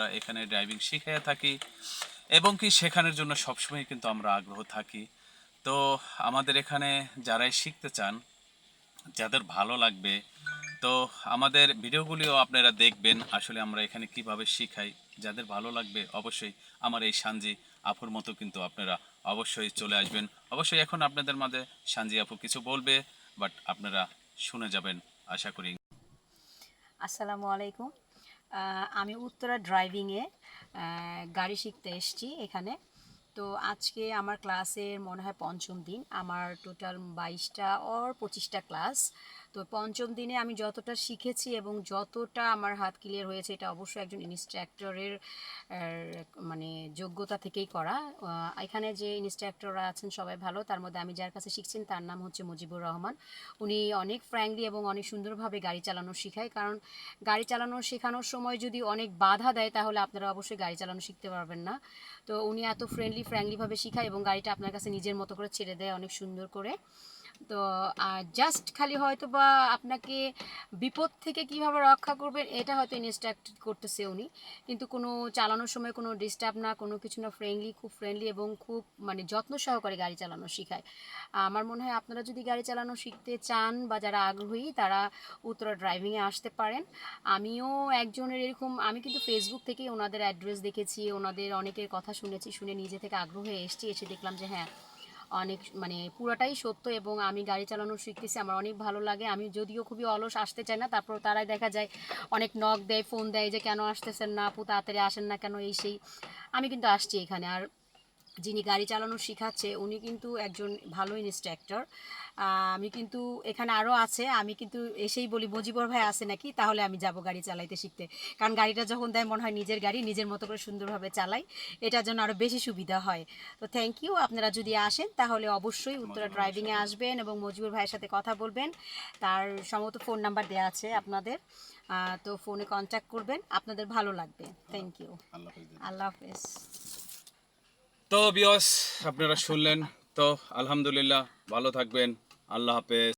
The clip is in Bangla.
আমরা এখানে ড্রাইভিং শিখিয়ে থাকি এবং কি শেখানোর জন্য সবসময় কিন্তু আমরা আগ্রহ থাকি। তো আমাদের এখানে যারাই শিখতে চান, যাদের ভালো লাগবে, তো আমাদের ভিডিওগুলিও আপনারা দেখবেন আসলে আমরা এখানে কীভাবে শিখাই। যাদের ভালো লাগবে অবশ্যই আমার এই সানজি আপুর মতো কিন্তু আপনারা অবশ্যই চলে আসবেন। অবশ্যই এখন আপনাদের মাঝে সানজি আপু কিছু বলবে বাট আপনারা শুনে যাবেন, আশা করি। আসসালামু আলাইকুম। আমি উত্তরা ড্রাইভিংয়ে গাড়ি শিখতে এসেছি এখানে। তো আজকে আমার ক্লাসের মনে হয় পঞ্চম দিন। আমার টোটাল বাইশটা ওর পঁচিশটা ক্লাস তো পঞ্চম দিনে আমি যতটা শিখেছি এবং যতটা আমার হাত ক্লিয়ার হয়েছে, এটা অবশ্যই একজন ইনস্ট্রাক্টরের মানে যোগ্যতা থেকেই করা। এখানে যে ইনস্ট্রাক্টররা আছেন সবাই ভালো, তার মধ্যে আমি যার কাছে শিখছেন তার নাম হচ্ছে মুজিবুর রহমান। উনি অনেক ফ্র্যাঙ্কলি এবং অনেক সুন্দরভাবে গাড়ি চালানো শেখায়, কারণ গাড়ি চালানো শেখানোর সময় যদি অনেক বাধা দেয়, তাহলে আপনারা অবশ্যই গাড়ি চালানো শিখতে পারবেন না। তো উনি এত ফ্রেন্ডলি ফ্র্যাঙ্কলিভাবে শেখায় এবং গাড়িটা আপনার কাছে নিজের মতো করে ছেড়ে দেয় অনেক সুন্দর করে। তো জাস্ট খালি হয়তো বা আপনাকে বিপদ থেকে কীভাবে রক্ষা করবেন, এটা হয়তো ইনস্ট্রাক্ট করতেছে উনি। কিন্তু কোনো চালানোর সময় কোনো ডিস্টার্ব না, কোনো কিছু না ফ্রেন্ডলি খুব ফ্রেন্ডলি এবং খুব মানে যত্ন সহকারে গাড়ি চালানো শেখায়। আমার মনে হয় আপনারা যদি গাড়ি চালানো শিখতে চান বা যারা আগ্রহী, তারা উত্তরা ড্রাইভিংয়ে আসতে পারেন। আমিও একজনের এরকম, আমি কিন্তু ফেসবুক থেকে ওনাদের অ্যাড্রেস দেখেছি, ওনাদের অনেকের কথা শুনেছি, শুনে নিজে থেকে আগ্রহ এসেছি, এসে দেখলাম যে হ্যাঁ অনেক মানে পুরোটাই সত্য এবং আমি গাড়ি চালানো শিখতেছি, আমার অনেক ভালো লাগে। আমি যদিও খুবই অলস আসতে চাই না তারপর তারাই দেখা যায়, অনেক নখ দেয় ফোন দেয় যে কেন আসতেছেন না, আপু তাড়াতাড়ি আসেন না কেন, এই সেই। আমি কিন্তু আসছি এখানে। আর যিনি গাড়ি চালানো শেখাচ্ছে উনি কিন্তু একজন ভালো ইনস্ট্রাক্টর আমি কিন্তু এখানে আরও আছে আমি কিন্তু এসেই বলি মজিবর ভাই আছে নাকি? তাহলে আমি যাব গাড়ি চালাইতে শিখতে। কারণ গাড়িটা যখন দেয় মনে হয় নিজের গাড়ি নিজের মতো করে সুন্দরভাবে চালাই এটার জন্য আরও বেশি সুবিধা হয়। তো থ্যাংক ইউ আপনারা যদি আসেন তাহলে অবশ্যই উত্তরা ড্রাইভিংয়ে আসবেন এবং মজিবুর ভাইয়ের সাথে কথা বলবেন। তার সম্ভবত ফোন নাম্বার দেওয়া আছে আপনাদের। তো ফোনে কন্ট্যাক্ট করবেন আপনাদের ভালো লাগবে। থ্যাংক ইউ আল্লাহ হাফেজ। তো বিয়স আপনারা শুনলেন। তো আলহামদুলিল্লাহ ভালো থাকবেন। আল্লাহ হাফেজ।